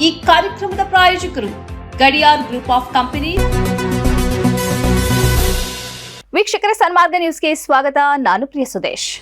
ಈ ಕಾರ್ಯಕ್ರಮದ ಪ್ರಾಯೋಜಕರು ಗಡಿಯಾರ್ ಗ್ರೂಪ್ ಆಫ್ ಕಂಪನಿ. ವೀಕ್ಷಕರ, ಸನ್ಮಾರ್ಗ ನ್ಯೂಸ್ಗೆ ಸ್ವಾಗತ. ನಾನು ಪ್ರಿಯ ಸುದೇಶ್.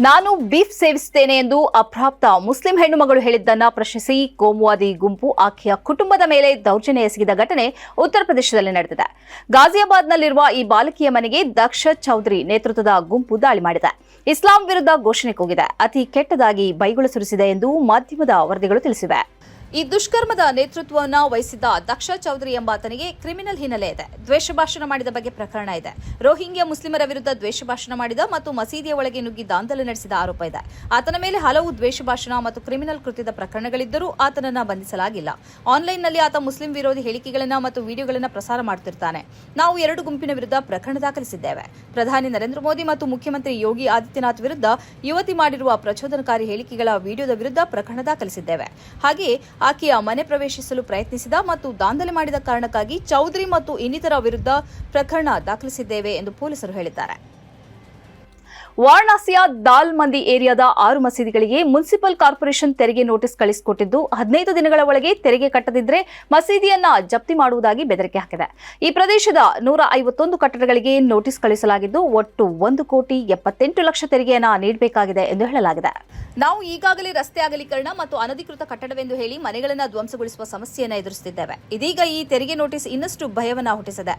ನಾನು ಬೀಫ್ ಸೇವಿಸುತ್ತೇನೆ ಎಂದು ಅಪ್ರಾಪ್ತ ಮುಸ್ಲಿಂ ಹೆಣ್ಣು ಮಗಳು ಹೇಳಿದ್ದನ್ನ ಪ್ರಶ್ನಿಸಿ ಕೋಮುವಾದಿ ಗುಂಪು ಆಕೆಯ ಕುಟುಂಬದ ಮೇಲೆ ದೌರ್ಜನ್ಯ ಎಸಗಿದ ಘಟನೆ ಉತ್ತರ ಪ್ರದೇಶದಲ್ಲಿ ನಡೆದಿದೆ. ಗಾಜಿಯಾಬಾದ್ನಲ್ಲಿರುವ ಈ ಬಾಲಕಿಯ ಮನೆಗೆ ದಕ್ಷ ಚೌಧರಿ ನೇತೃತ್ವದ ಗುಂಪು ದಾಳಿ ಮಾಡಿದೆ. ಇಸ್ಲಾಂ ವಿರುದ್ಧ ಘೋಷಣೆ ಕೂಗಿದೆ. ಅತಿ ಕೆಟ್ಟದಾಗಿ ಬೈಗುಳ ಸುರಿಸಿದೆ ಎಂದು ಮಾಧ್ಯಮದ ವರದಿಗಳು ತಿಳಿಸಿವೆ. ಈ ದುಷ್ಕರ್ಮದ ನೇತೃತ್ವವನ್ನು ವಹಿಸಿದ್ದ ದಕ್ಷ ಚೌಧರಿ ಎಂಬಾತನಿಗೆ ಕ್ರಿಮಿನಲ್ ಹಿನ್ನೆಲೆ ಇದೆ. ದ್ವೇಷ ಭಾಷಣ ಮಾಡಿದ ಬಗ್ಗೆ ಪ್ರಕರಣ ಇದೆ. ರೋಹಿಂಗ್ಯಾ ಮುಸ್ಲಿಮರ ವಿರುದ್ಧ ದ್ವೇಷ ಭಾಷಣ ಮಾಡಿದ ಮತ್ತು ಮಸೀದಿಯ ಒಳಗೆ ನುಗ್ಗಿ ದಾಂಧಲೆ ನಡೆಸಿದ ಆರೋಪ ಇದೆ. ಆತನ ಮೇಲೆ ಹಲವು ದ್ವೇಷ ಭಾಷಣ ಮತ್ತು ಕ್ರಿಮಿನಲ್ ಕೃತ್ಯದ ಪ್ರಕರಣಗಳಿದ್ದರೂ ಆತನನ್ನು ಬಂಧಿಸಲಾಗಿಲ್ಲ. ಆನ್ಲೈನ್ನಲ್ಲಿ ಆತ ಮುಸ್ಲಿಂ ವಿರೋಧಿ ಹೇಳಿಕೆಗಳನ್ನು ಮತ್ತು ವಿಡಿಯೋಗಳನ್ನು ಪ್ರಸಾರ ಮಾಡುತ್ತಿರ್ತಾನೆ ನಾವು ಎರಡು ಗುಂಪಿನ ವಿರುದ್ಧ ಪ್ರಕರಣ ದಾಖಲಿಸಿದ್ದೇವೆ. ಪ್ರಧಾನಿ ನರೇಂದ್ರ ಮೋದಿ ಮತ್ತು ಮುಖ್ಯಮಂತ್ರಿ ಯೋಗಿ ಆದಿತ್ಯನಾಥ್ ವಿರುದ್ಧ ಯುವತಿ ಮಾಡಿರುವ ಪ್ರಚೋದನಕಾರಿ ಹೇಳಿಕೆಗಳ ವಿಡಿಯೋದ ವಿರುದ್ಧ ಪ್ರಕರಣ ದಾಖಲಿಸಿದ್ದೇವೆ. ಹಾಗೆಯೇ ಆಕೆಯ ಮನೆ ಪ್ರವೇಶಿಸಲು ಪ್ರಯತ್ನಿಸಿದ ಮತ್ತು ದಾಂಧಲೆ ಮಾಡಿದ ಕಾರಣಕ್ಕಾಗಿ ಚೌಧರಿ ಮತ್ತು ಇನ್ನಿತರ ವಿರುದ್ಧ ಪ್ರಕರಣ ದಾಖಲಿಸಿದ್ದೇವೆ ಎಂದು ಪೊಲೀಸರು ಹೇಳಿದ್ದಾರೆ. ವಾರಣಾಸಿಯ ದಾಲ್ ಮಂದಿ ಏರಿಯಾದ ಆರು ಮಸೀದಿಗಳಿಗೆ ಮುನ್ಸಿಪಲ್ ಕಾರ್ಪೊರೇಷನ್ ತೆರಿಗೆ ನೋಟಿಸ್ ಕಳಿಸಿಕೊಟ್ಟಿದ್ದು, ಹದಿನೈದು ದಿನಗಳ ಒಳಗೆ ತೆರಿಗೆ ಕಟ್ಟದಿದ್ರೆ ಮಸೀದಿಯನ್ನ ಜಪ್ತಿ ಮಾಡುವುದಾಗಿ ಬೆದರಿಕೆ ಹಾಕಿದೆ. ಈ ಪ್ರದೇಶದ ನೂರ ಐವತ್ತೊಂದು ಕಟ್ಟಡಗಳಿಗೆ ನೋಟಿಸ್ ಕಳಿಸಲಾಗಿದ್ದು, ಒಟ್ಟು ಒಂದು ಕೋಟಿ ಎಪ್ಪತ್ತೆಂಟು ಲಕ್ಷ ತೆರಿಗೆಯನ್ನ ನೀಡಬೇಕಾಗಿದೆ ಎಂದು ಹೇಳಲಾಗಿದೆ. ನಾವು ಈಗಾಗಲೇ ರಸ್ತೆ ಅಗಲೀಕರಣ ಮತ್ತು ಅನಧಿಕೃತ ಕಟ್ಟಡವೆಂದು ಹೇಳಿ ಮನೆಗಳನ್ನು ಧ್ವಂಸಗೊಳಿಸುವ ಸಮಸ್ಯೆಯನ್ನು ಎದುರಿಸುತ್ತಿದ್ದೇವೆ ಇದೀಗ ಈ ತೆರಿಗೆ ನೋಟಿಸ್ ಇನ್ನಷ್ಟು ಭಯವನ್ನ ಹುಟ್ಟಿಸಿದೆ.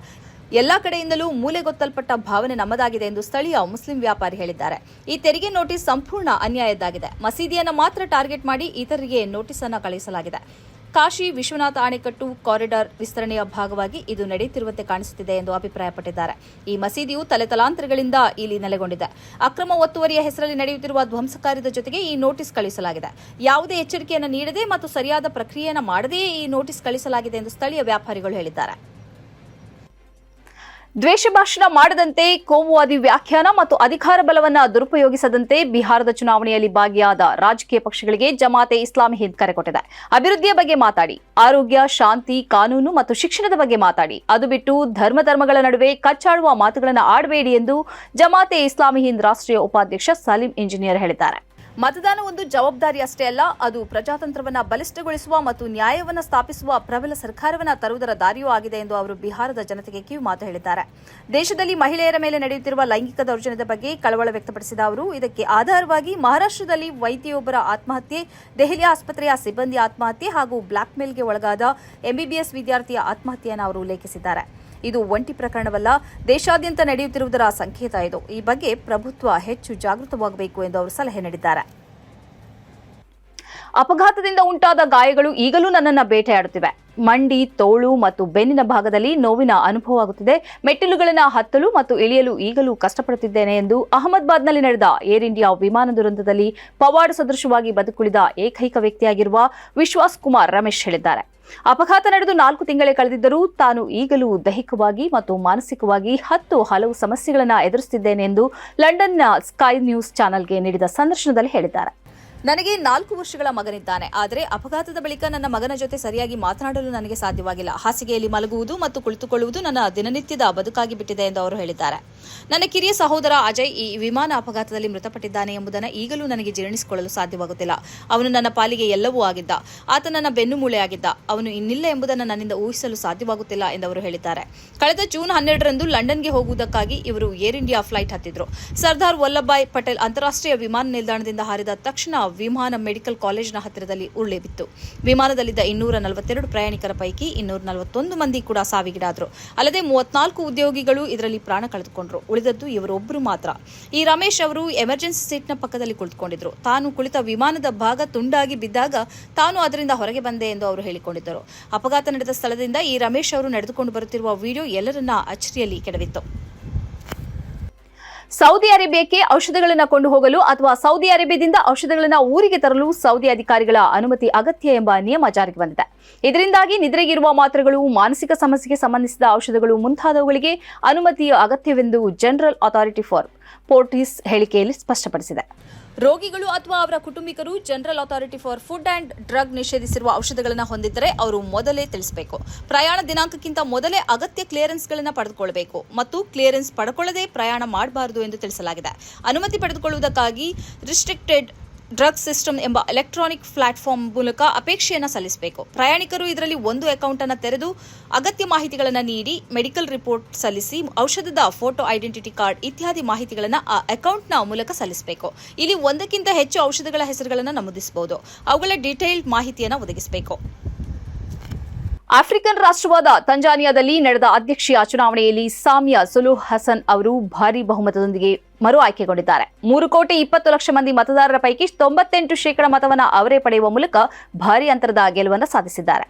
ಎಲ್ಲಾ ಕಡೆಯಿಂದಲೂ ಮೂಲೆಗೊತ್ತಲ್ಪಟ್ಟ ಭಾವನೆ ನಮ್ಮದಾಗಿದೆ ಎಂದು ಸ್ಥಳೀಯ ಮುಸ್ಲಿಂ ವ್ಯಾಪಾರಿ ಹೇಳಿದ್ದಾರೆ. ಈ ತೆರಿಗೆ ನೋಟಿಸ್ ಸಂಪೂರ್ಣ ಅನ್ಯಾಯದ್ದಾಗಿದೆ. ಮಸೀದಿಯನ್ನು ಮಾತ್ರ ಟಾರ್ಗೆಟ್ ಮಾಡಿ ಇತರರಿಗೆ ನೋಟಿಸ್ ಅನ್ನು ಕಳುಹಿಸಲಾಗಿದೆ. ಕಾಶಿ ವಿಶ್ವನಾಥ ಅಣೆಕಟ್ಟು ಕಾರಿಡಾರ್ ವಿಸ್ತರಣೆಯ ಭಾಗವಾಗಿ ಇದು ನಡೆಯುತ್ತಿರುವಂತೆ ಕಾಣಿಸುತ್ತಿದೆ ಎಂದು ಅಭಿಪ್ರಾಯಪಟ್ಟಿದ್ದಾರೆ. ಈ ಮಸೀದಿಯು ತಲೆತಲಾಂತರಗಳಿಂದ ಇಲ್ಲಿ ನೆಲೆಗೊಂಡಿದೆ. ಅಕ್ರಮ ಒತ್ತುವರಿಯ ಹೆಸರಲ್ಲಿ ನಡೆಯುತ್ತಿರುವ ಧ್ವಂಸ ಕಾರ್ಯದ ಜೊತೆಗೆ ಈ ನೋಟಿಸ್ ಕಳಿಸಲಾಗಿದೆ ಯಾವುದೇ ಎಚ್ಚರಿಕೆಯನ್ನು ನೀಡದೆ ಮತ್ತು ಸರಿಯಾದ ಪ್ರಕ್ರಿಯೆಯನ್ನು ಮಾಡದೆಯೇ ಈ ನೋಟಿಸ್ ಕಳಿಸಲಾಗಿದೆ ಎಂದು ಸ್ಥಳೀಯ ವ್ಯಾಪಾರಿಗಳು ಹೇಳಿದ್ದಾರೆ. ದ್ವೇಷ ಭಾಷಣ ಮಾಡದಂತೆ ಕೋಮುವಾದಿ ವ್ಯಾಖ್ಯಾನ ಮತ್ತು ಅಧಿಕಾರ ಬಲವನ್ನು ದುರುಪಯೋಗಿಸದಂತೆ ಬಿಹಾರದ ಚುನಾವಣೆಯಲ್ಲಿ ಭಾಗಿಯಾದ ರಾಜಕೀಯ ಪಕ್ಷಗಳಿಗೆ ಜಮಾತೆ ಇಸ್ಲಾಮಿ ಹಿಂದ್ ಕರೆ ಕೊಟ್ಟಿದೆ. ಅಭಿವೃದ್ಧಿಯ ಬಗ್ಗೆ ಮಾತಾಡಿ, ಆರೋಗ್ಯ, ಶಾಂತಿ, ಕಾನೂನು ಮತ್ತು ಶಿಕ್ಷಣದ ಬಗ್ಗೆ ಮಾತಾಡಿ. ಅದು ಬಿಟ್ಟು ಧರ್ಮ ಧರ್ಮಗಳ ನಡುವೆ ಕಚ್ಚಾಡುವ ಮಾತುಗಳನ್ನು ಆಡಬೇಡಿ ಎಂದು ಜಮಾತೆ ಇಸ್ಲಾಮಿ ಹಿಂದ್ ರಾಷ್ಟ್ರೀಯ ಉಪಾಧ್ಯಕ್ಷ ಸಲೀಂ ಇಂಜಿನಿಯರ್ ಹೇಳಿದ್ದಾರೆ. ಮತದಾನ ಒಂದು ಜವಾಬ್ದಾರಿ ಅಷ್ಟೇ ಅಲ್ಲ, ಅದು ಪ್ರಜಾತಂತ್ರವನ್ನು ಬಲಿಷ್ಠಗೊಳಿಸುವ ಮತ್ತು ನ್ಯಾಯವನ್ನು ಸ್ಥಾಪಿಸುವ ಪ್ರಬಲ ಸರ್ಕಾರವನ್ನು ತರುವುದರ ದಾರಿಯೂ ಆಗಿದೆ ಎಂದು ಅವರು ಬಿಹಾರದ ಜನತೆಗೆ ಕಿವಿ ಮಾತು ಹೇಳಿದ್ದಾರೆ. ದೇಶದಲ್ಲಿ ಮಹಿಳೆಯರ ಮೇಲೆ ನಡೆಯುತ್ತಿರುವ ಲೈಂಗಿಕ ದೌರ್ಜನ್ಯದ ಬಗ್ಗೆ ಕಳವಳ ವ್ಯಕ್ತಪಡಿಸಿದ ಅವರು, ಇದಕ್ಕೆ ಆಧಾರವಾಗಿ ಮಹಾರಾಷ್ಟ್ರದಲ್ಲಿ ವೈದ್ಯೆಯೊಬ್ಬರ ಆತ್ಮಹತ್ಯೆ ದೆಹಲಿ ಆಸ್ಪತ್ರೆಯ ಸಿಬ್ಬಂದಿ ಆತ್ಮಹತ್ಯೆ ಹಾಗೂ ಬ್ಲಾಕ್ ಮೇಲ್ಗೆ ಒಳಗಾದ ಎಂಬಿಬಿಎಸ್ ವಿದ್ಯಾರ್ಥಿಯ ಆತ್ಮಹತ್ಯೆಯನ್ನು ಅವರು ಉಲ್ಲೇಖಿಸಿದ್ದಾರೆ. ಇದು ಒಂಟಿ ಪ್ರಕರಣವಲ್ಲ, ದೇಶಾದ್ಯಂತ ನಡೆಯುತ್ತಿರುವುದರ ಸಂಕೇತ ಇದು. ಈ ಬಗ್ಗೆ ಪ್ರಭುತ್ವ ಹೆಚ್ಚು ಜಾಗೃತವಾಗಬೇಕು ಎಂದು ಅವರು ಸಲಹೆ ನೀಡಿದ್ದಾರೆ. ಅಪಘಾತದಿಂದ ಉಂಟಾದ ಗಾಯಗಳು ಈಗಲೂ ನನ್ನನ್ನು ಬೇಟೆಯಾಡುತ್ತಿವೆ. ಮಂಡಿ, ತೋಳು ಮತ್ತು ಬೆನ್ನಿನ ಭಾಗದಲ್ಲಿ ನೋವಿನ ಅನುಭವವಾಗುತ್ತಿದೆ. ಮೆಟ್ಟಿಲುಗಳನ್ನು ಹತ್ತಲು ಮತ್ತು ಇಳಿಯಲು ಈಗಲೂ ಕಷ್ಟಪಡುತ್ತಿದ್ದೇನೆ ಎಂದು ಅಹಮದಾಬಾದ್ನಲ್ಲಿ ನಡೆದ ಏರ್ ಇಂಡಿಯಾ ವಿಮಾನ ದುರಂತದಲ್ಲಿ ಪವಾಡ ಸದೃಶವಾಗಿ ಬದುಕುಳಿದ ಏಕೈಕ ವ್ಯಕ್ತಿಯಾಗಿರುವ ವಿಶ್ವಾಸ್ ಕುಮಾರ್ ರಮೇಶ್ ಹೇಳಿದ್ದಾರೆ. ಅಪಘಾತ ನಡೆದು ನಾಲ್ಕು ತಿಂಗಳೇ ಕಳೆದಿದ್ದರೂ ತಾನು ಈಗಲೂ ದೈಹಿಕವಾಗಿ ಮತ್ತು ಮಾನಸಿಕವಾಗಿ ಹತ್ತು ಹಲವು ಸಮಸ್ಯೆಗಳನ್ನು ಎದುರಿಸುತ್ತಿದ್ದೇನೆ ಎಂದು ಲಂಡನ್ನ ಸ್ಕೈ ನ್ಯೂಸ್ ಚಾನೆಲ್ಗೆ ನೀಡಿದ ಸಂದರ್ಶನದಲ್ಲಿ ಹೇಳಿದ್ದಾರೆ. ನನಗೆ ನಾಲ್ಕು ವರ್ಷಗಳ ಮಗನಿದ್ದಾನೆ. ಆದರೆ ಅಪಘಾತದ ಬಳಿಕ ನನ್ನ ಮಗನ ಜೊತೆ ಸರಿಯಾಗಿ ಮಾತನಾಡಲು ನನಗೆ ಸಾಧ್ಯವಾಗಿಲ್ಲ. ಹಾಸಿಗೆಯಲ್ಲಿ ಮಲಗುವುದು ಮತ್ತು ಕುಳಿತುಕೊಳ್ಳುವುದು ನನ್ನ ದಿನನಿತ್ಯದ ಬದುಕಾಗಿ ಬಿಟ್ಟಿದೆ ಎಂದು ಅವರು ಹೇಳಿದ್ದಾರೆ. ನನ್ನ ಕಿರಿಯ ಸಹೋದರ ಅಜಯ್ ಈ ವಿಮಾನ ಅಪಘಾತದಲ್ಲಿ ಮೃತಪಟ್ಟಿದ್ದಾನೆ ಎಂಬುದನ್ನು ಈಗಲೂ ನನಗೆ ಜೀರ್ಣಿಸಿಕೊಳ್ಳಲು ಸಾಧ್ಯವಾಗುತ್ತಿಲ್ಲ. ಅವನು ನನ್ನ ಪಾಲಿಗೆ ಎಲ್ಲವೂ ಆಗಿದ್ದ. ಆತ ನನ್ನ ಬೆನ್ನುಮೂಳೆಯಾಗಿದ್ದ ಅವನು ಇನ್ನಿಲ್ಲ ಎಂಬುದನ್ನು ನನ್ನಿಂದ ಊಹಿಸಲು ಸಾಧ್ಯವಾಗುತ್ತಿಲ್ಲ ಎಂದು ಅವರು ಹೇಳಿದ್ದಾರೆ. ಕಳೆದ ಜೂನ್ ಹನ್ನೆರಡರಂದು ಲಂಡನ್ಗೆ ಹೋಗುವುದಕ್ಕಾಗಿ ಇವರು ಏರ್ ಇಂಡಿಯಾ ಫ್ಲೈಟ್ ಹತ್ತಿದ್ರು. ಸರ್ದಾರ್ ವಲ್ಲಭಾಯ್ ಪಟೇಲ್ ಅಂತಾರಾಷ್ಟ್ರೀಯ ವಿಮಾನ ನಿಲ್ದಾಣದಿಂದ ಹಾರಿದ ತಕ್ಷಣ ವಿಮಾನ ಮೆಡಿಕಲ್ ಕಾಲೇಜ್ನ ಹತ್ತಿರದಲ್ಲಿ ಉರುಳಿ ಬಿತ್ತು. ವಿಮಾನದಲ್ಲಿದ್ದ ಇನ್ನೂರ ನಲವತ್ತೆರಡು ಪ್ರಯಾಣಿಕರ ಪೈಕಿ ಇನ್ನೂರ ನಲವತ್ತೊಂದು ಮಂದಿ ಕೂಡ ಸಾವಿಗೀಡಾದರು. ಅಲ್ಲದೆ ಮೂವತ್ನಾಲ್ಕು ಉದ್ಯೋಗಿಗಳು ಇದರಲ್ಲಿ ಪ್ರಾಣ ಕಳೆದುಕೊಂಡರು. ಉಳಿದದ್ದು ಇವರೊಬ್ಬರು ಮಾತ್ರ. ಈ ರಮೇಶ್ ಅವರು ಎಮರ್ಜೆನ್ಸಿ ಸೀಟ್ನ ಪಕ್ಕದಲ್ಲಿ ಕುಳಿತುಕೊಂಡಿದ್ರು. ತಾನು ಕುಳಿತ ವಿಮಾನದ ಭಾಗ ತುಂಡಾಗಿ ಬಿದ್ದಾಗ ತಾನು ಅದರಿಂದ ಹೊರಗೆ ಬಂದೆ ಎಂದು ಅವರು ಹೇಳಿಕೊಂಡಿದ್ದರು. ಅಪಘಾತ ನಡೆದ ಸ್ಥಳದಿಂದ ಈ ರಮೇಶ್ ಅವರು ನಡೆದುಕೊಂಡು ಬರುತ್ತಿರುವ ವಿಡಿಯೋ ಎಲ್ಲರನ್ನ ಅಚ್ಚರಿಯಲ್ಲಿ ಕೆಡವಿತ್ತು. ಸೌದಿ ಅರೇಬಿಯಾಕ್ಕೆ ಔಷಧಗಳನ್ನು ಕೊಂಡು ಹೋಗಲು ಅಥವಾ ಸೌದಿ ಅರೇಬಿಯಾದಿಂದ ಔಷಧಗಳನ್ನು ಊರಿಗೆ ತರಲು ಸೌದಿ ಅಧಿಕಾರಿಗಳ ಅನುಮತಿ ಅಗತ್ಯ ಎಂಬ ನಿಯಮ ಜಾರಿಗೆ ಬಂದಿದೆ. ಇದರಿಂದಾಗಿ ನಿದ್ರೆಗಿರುವ ಮಾತ್ರೆಗಳು, ಮಾನಸಿಕ ಸಮಸ್ಯೆಗೆ ಸಂಬಂಧಿಸಿದ ಔಷಧಗಳು ಮುಂತಾದವುಗಳಿಗೆ ಅನುಮತಿಯ ಅಗತ್ಯವೆಂದು ಜನರಲ್ ಅಥಾರಿಟಿ ಫಾರ್ ಪೋರ್ಟಿಸ್ ಹೇಳಿಕೆಯಲ್ಲಿ ಸ್ಪಷ್ಟಪಡಿಸಿದೆ. ರೋಗಿಗಳು ಅಥವಾ ಅವರ ಕುಟುಂಬಿಕರು general authority for food and drug ನಿಷೇಧಿಸಿರುವ ಔಷಧಗಳನ್ನು ಹೊಂದಿದ್ದರೆ ಅವರು ಮೊದಲೇ ತಿಳಿಸಬೇಕು. ಪ್ರಯಾಣ ದಿನಾಂಕಕ್ಕಿಂತ ಮೊದಲೇ ಅಗತ್ಯ ಕ್ಲಿಯರೆನ್ಸ್ಗಳನ್ನು ಪಡೆದುಕೊಳ್ಳಬೇಕು ಮತ್ತು ಕ್ಲಿಯರೆನ್ಸ್ ಪಡ್ಕೊಳ್ಳದೆ ಪ್ರಯಾಣ ಮಾಡಬಾರದು ಎಂದು ತಿಳಿಸಲಾಗಿದೆ. ಅನುಮತಿ ಪಡೆದುಕೊಳ್ಳುವುದಕ್ಕಾಗಿ ರಿಸ್ಟ್ರಿಕ್ಟೆಡ್ ಡ್ರಗ್ ಸಿಸ್ಟಮ್ ಎಂಬ ಎಲೆಕ್ಟ್ರಾನಿಕ್ ಪ್ಲಾಟ್ಫಾರ್ಮ್ ಮೂಲಕ ಅಪೇಕ್ಷೆಯನ್ನು ಸಲ್ಲಿಸಬೇಕು. ಪ್ರಯಾಣಿಕರು ಇದರಲ್ಲಿ ಒಂದು ಅಕೌಂಟ್ ಅನ್ನು ತೆರೆದು ಅಗತ್ಯ ಮಾಹಿತಿಗಳನ್ನು ನೀಡಿ, ಮೆಡಿಕಲ್ ರಿಪೋರ್ಟ್ ಸಲ್ಲಿಸಿ, ಔಷಧದ ಫೋಟೋ ಐಡೆಂಟಿಟಿ ಕಾರ್ಡ್ ಇತ್ಯಾದಿ ಮಾಹಿತಿಗಳನ್ನು ಆ ಅಕೌಂಟ್ನ ಮೂಲಕ ಸಲ್ಲಿಸಬೇಕು. ಇಲ್ಲಿ ಒಂದಕ್ಕಿಂತ ಹೆಚ್ಚು ಔಷಧಗಳ ಹೆಸರುಗಳನ್ನು ನಮೂದಿಸಬಹುದು. ಅವುಗಳ ಡೀಟೇಲ್ಡ್ ಮಾಹಿತಿಯನ್ನು ಒದಗಿಸಬೇಕು. ಆಫ್ರಿಕನ್ ರಾಷ್ಟ್ರವಾದ ತಂಜಾನಿಯಾದಲ್ಲಿ ನಡೆದ ಅಧ್ಯಕ್ಷೀಯ ಚುನಾವಣೆಯಲ್ಲಿ ಸಾಮಿಯಾ ಸುಲು ಹಸನ್ ಅವರು ಭಾರೀ ಬಹುಮತದೊಂದಿಗೆ ಮರು ಆಯ್ಕೆಗೊಂಡಿದ್ದಾರೆ. ಮೂರು ಕೋಟಿ ಇಪ್ಪತ್ತು ಲಕ್ಷ ಮಂದಿ ಮತದಾರರ ಪೈಕಿ ತೊಂಬತ್ತೆಂಟು ಶೇಕಡ ಮತವನ್ನು ಅವರೇ ಪಡೆಯುವ ಮೂಲಕ ಭಾರಿ ಅಂತರದ ಗೆಲುವನ್ನು ಸಾಧಿಸಿದ್ದಾರೆ.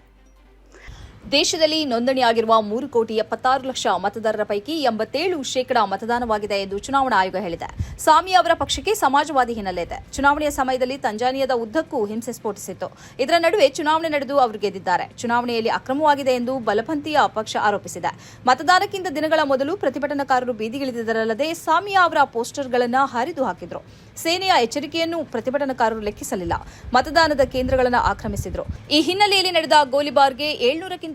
ದೇಶದಲ್ಲಿ ನೋಂದಣಿಯಾಗಿರುವ ಮೂರು ಕೋಟಿ ಎಪ್ಪತ್ತಾರು ಲಕ್ಷ ಮತದಾರರ ಪೈಕಿ ಎಂಬತ್ತೇಳು ಶೇಕಡಾ ಮತದಾನವಾಗಿದೆ ಎಂದು ಚುನಾವಣಾ ಆಯೋಗ ಹೇಳಿದೆ. ಸ್ವಾಮಿ ಅವರ ಪಕ್ಷಕ್ಕೆ ಸಮಾಜವಾದಿ ಹಿನ್ನೆಲೆ ಇದೆ. ಚುನಾವಣೆಯ ಸಮಯದಲ್ಲಿ ತಂಜಾನಿಯಾದ ಉದ್ದಕ್ಕೂ ಹಿಂಸೆ ಸ್ಫೋಟಿಸಿತ್ತು. ಇದರ ನಡುವೆ ಚುನಾವಣೆ ನಡೆದು ಅವರು ಗೆದ್ದಿದ್ದಾರೆ. ಚುನಾವಣೆಯಲ್ಲಿ ಅಕ್ರಮವಾಗಿದೆ ಎಂದು ಬಲಪಂಥೀಯ ಪಕ್ಷ ಆರೋಪಿಸಿದೆ. ಮತದಾನಕ್ಕಿಂತ ದಿನಗಳ ಮೊದಲು ಪ್ರತಿಭಟನಾಕಾರರು ಬೀದಿಗಿಳಿದಿದ್ದರಲ್ಲದೆ ಸಾಮಿಯಾ ಅವರ ಪೋಸ್ಟರ್ಗಳನ್ನು ಹರಿದು ಹಾಕಿದ್ರು. ಸೇನೆಯ ಎಚ್ಚರಿಕೆಯನ್ನು ಪ್ರತಿಭಟನಾಕಾರರು ಲೆಕ್ಕಿಸಲಿಲ್ಲ. ಮತದಾನದ ಕೇಂದ್ರಗಳನ್ನು ಆಕ್ರಮಿಸಿದ್ರು. ಈ ಹಿನ್ನೆಲೆಯಲ್ಲಿ ನಡೆದ ಗೋಲಿಬಾರ್ಗೆ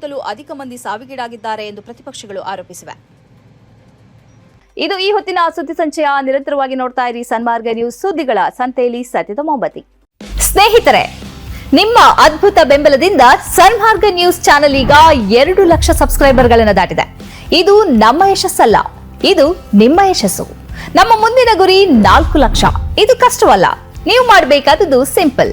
ಏಳ್ನೂರಕ್ಕಿಂತಲೂ ಅಧಿಕ ಮಂದಿ ಸಾವಿಗೀಡಾಗಿದ್ದಾರೆ ಎಂದು ಪ್ರತಿಪಕ್ಷಗಳು ಆರೋಪಿಸಿವೆ. ಇದು ಈ ಹೊತ್ತಿನ ಸುದ್ದಿ ಸಂಚಯ. ನಿರಂತರವಾಗಿ ನೋಡ್ತಾ ಇರಿ ಸನ್ಮಾರ್ಗ ನ್ಯೂಸ್ ಸುದ್ದಿಗಳ ಸಂತೆಯಲ್ಲಿ ಸತ್ಯದ ಮೊಂಬತಿ ಸ್ನೇಹಿತರೆ, ನಿಮ್ಮ ಅದ್ಭುತ ಬೆಂಬಲದಿಂದ ಸನ್ಮಾರ್ಗ ನ್ಯೂಸ್ ಚಾನೆಲ್ ಈಗ ಎರಡು ಲಕ್ಷ ಸಬ್ಸ್ಕ್ರೈಬರ್ಗಳನ್ನು ದಾಟಿದೆ. ಇದು ನಮ್ಮ ಯಶಸ್ಸಲ್ಲ, ಇದು ನಿಮ್ಮ ಯಶಸ್ಸು. ನಮ್ಮ ಮುಂದಿನ ಗುರಿ ನಾಲ್ಕು ಲಕ್ಷ. ಇದು ಕಷ್ಟವಲ್ಲ, ನೀವು ಮಾಡಬೇಕಾದದ್ದು ಸಿಂಪಲ್.